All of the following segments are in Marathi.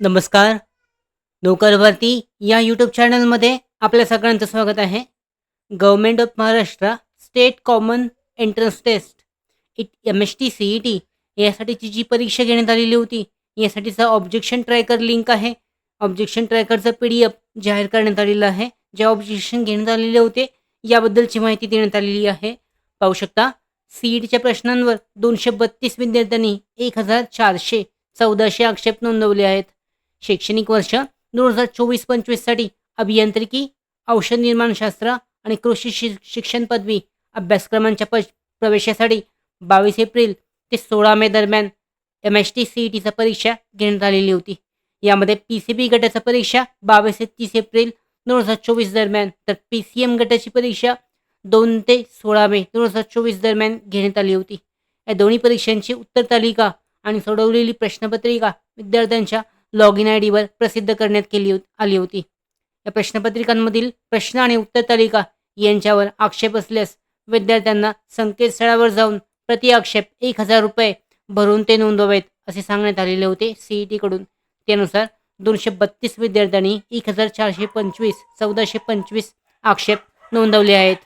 नमस्कार. नोकर भरती या यूट्यूब चॅनलमध्ये आपल्या सगळ्यांचं स्वागत आहे. Government of Maharashtra state common entrance test it M S T C E T यासाठीची जी परीक्षा घेण्यात आलेली होती यासाठीचा ऑब्जेक्शन ट्रॅकर लिंक आहे. ऑब्जेक्शन ट्रॅकरचं पी डी एफ जाहीर करण्यात आलेलं आहे. जे ऑब्जेक्शन घेण्यात आलेले होते याबद्दलची माहिती देण्यात आलेली आहे. पाहू शकता सी ई टीच्या प्रश्नांवर दोनशे बत्तीस विद्यार्थ्यांनी एक हजार चारशे चौदाशे आक्षेप नोंदवले आहेत. शैक्षणिक वर्ष दोन हजार चोवीस पंचवीससाठी अभियांत्रिकी औषध निर्माणशास्त्र आणि कृषी शि शिक्षण पदवी अभ्यासक्रमांच्या प प्रवेशासाठी बावीस एप्रिल ते सोळा मे दरम्यान M S T C E टीचा परीक्षा घेण्यात आलेली होती. यामध्ये पी सी बी गटाचा परीक्षा बावीस ते तीस एप्रिल दोन हजार चोवीस दरम्यान तर पी सी एम गटाची परीक्षा दोन ते सोळा मे दोन हजार चोवीस दरम्यान घेण्यात आली होती. या दोन्ही परीक्षांची उत्तर तालिका आणि सोडवलेली प्रश्नपत्रिका विद्यार्थ्यांच्या लॉग इन आय डीवर प्रसिद्ध करण्यात केली आली होती. या प्रश्नपत्रिकांमधील प्रश्न आणि उत्तर तालिका यांच्यावर आक्षेप असल्यास विद्यार्थ्यांना संकेतस्थळावर जाऊन प्रति आक्षेप एक हजार रुपये भरून ते नोंदवावेत असे सांगण्यात आलेले होते सीई टीकडून. त्यानुसार दोनशे बत्तीस विद्यार्थ्यांनी एक हजार चारशे पंचवीस चौदाशे पंचवीस आक्षेप नोंदवले आहेत.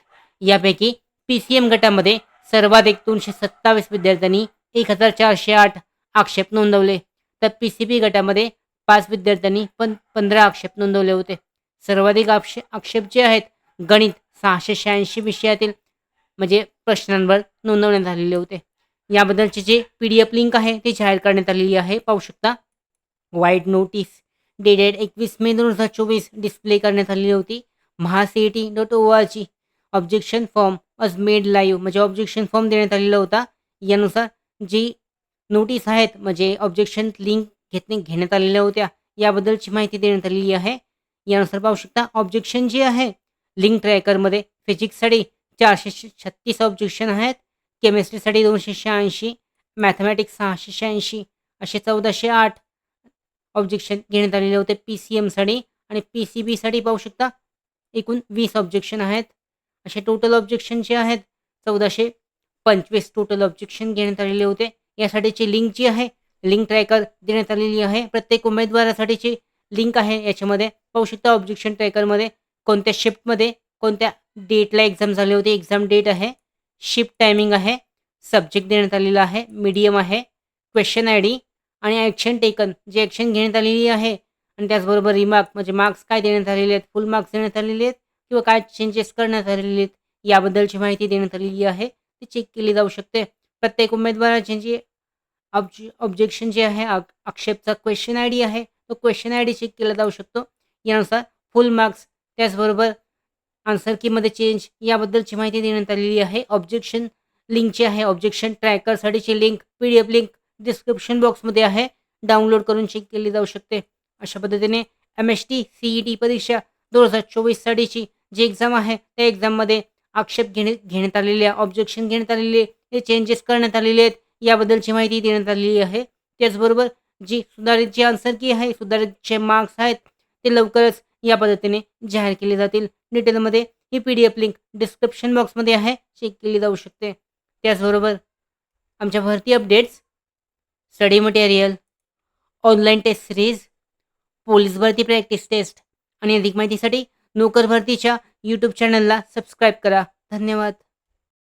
यापैकी पी सी एम गटामध्ये सर्वाधिक दोनशे सत्तावीस विद्यार्थ्यांनी एक हजार चारशे आठ आक्षेप नोंदवले. तर पी सी बी गटामध्ये पाच विद्यार्थ्यांनी पण पंधरा आक्षेप नोंदवले होते. सर्वाधिक आक्षे आक्षेप जे आहेत गणित सहाशे शहाऐंशी विषयातील म्हणजे प्रश्नांवर नोंदवण्यात आलेले होते. याबद्दलचे J P D F link आहे ते जाहीर करण्यात आलेली आहे. पाहू शकता. वाईट नोटीस डेडेड एकवीस मे दोन हजार चोवीस डिस्प्ले करण्यात आलेली होती. Maha C E T dot O R G objection form was made live म्हणजे ऑब्जेक्शन फॉर्म देण्यात आलेला होता. यानुसार जी नोटीस आहेत म्हणजे ऑब्जेक्शन लिंक घेतणे घेण्यात आलेल्या होत्या. याबद्दलची माहिती देण्यात आलेली आहे. यानुसार पाहू शकता ऑब्जेक्शन जे आहे लिंक ट्रॅकरमध्ये फिजिक्ससाठी चारशे छत्तीस ऑब्जेक्शन आहेत. केमिस्ट्रीसाठी दोनशे शहाऐंशी मॅथमॅटिक्स सहाशे शहाऐंशी असे चौदाशे आठ ऑब्जेक्शन घेण्यात आलेले होते पी सी एमसाठी आणि पी सी बीसाठी पाहू शकता एकूण वीस ऑब्जेक्शन आहेत. असे टोटल ऑब्जेक्शन जे आहेत चौदाशे पंचवीस टोटल ऑब्जेक्शन घेण्यात आलेले होते. यासाठीची लिंक जी आहे लिंक ट्रॅकर देण्यात आलेली आहे. प्रत्येक उमेदवारासाठीची लिंक आहे याच्यामध्ये. पाहू शकता ऑब्जेक्शन ट्रॅकरमध्ये कोणत्या शिफ्टमध्ये कोणत्या डेटला एक्झाम झाले होते. एक्झाम डेट आहे शिफ्ट टायमिंग आहे सब्जेक्ट देण्यात आलेला आहे मीडियम आहे क्वेश्चन आय डी आणि ॲक्शन टेकन जे ॲक्शन घेण्यात आलेली आहे आणि त्याचबरोबर रिमार्क म्हणजे मार्क्स काय देण्यात आलेले आहेत फुल मार्क्स देण्यात आलेले आहेत किंवा काय चेंजेस करण्यात आलेले आहेत याबद्दलची माहिती देण्यात आलेली आहे. ती चेक केली जाऊ शकते. प्रत्येक उमेदवाराचे जे ऑब्जे ऑब्जेक्शन जे आहे आक्षेपचा क्वेश्चन आय डी आहे तो क्वेश्चन आय डी चेक केला जाऊ शकतो. यानुसार फुल मार्क्स त्याचबरोबर आन्सर कीमध्ये चेंज याबद्दलची माहिती देण्यात आलेली आहे. ऑब्जेक्शन लिंकची आहे objection ट्रॅकरसाठीची link P D F link description बॉक्समध्ये आहे. डाउनलोड करून चेक केली जाऊ शकते. अशा पद्धतीने M S T C E T परीक्षा दोन हजार चोवीससाठीची जी एक्झाम आहे त्या एक्झाममध्ये आक्षेप घेणे घेण्यात आलेले ऑब्जेक्शन घेण्यात आलेले हे चेंजेस करण्यात आलेले आहेत. याबद्दलची माहिती देण्यात आलेली आहे. त्याचबरोबर जी सुधारित जी आन्सर की आहे सुधारित जे मार्क्स आहेत ते लवकरच या पद्धतीने जाहीर केले जातील. डिटेलमध्ये ही P D F link description बॉक्समध्ये आहे. चेक केली जाऊ शकते. त्याचबरोबर आमच्या भरती updates study material online test series police भरती प्रॅक्टिस टेस्ट आणि अधिक माहितीसाठी नोकर भरतीच्या यूट्यूब चॅनलला सबस्क्राईब करा. धन्यवाद.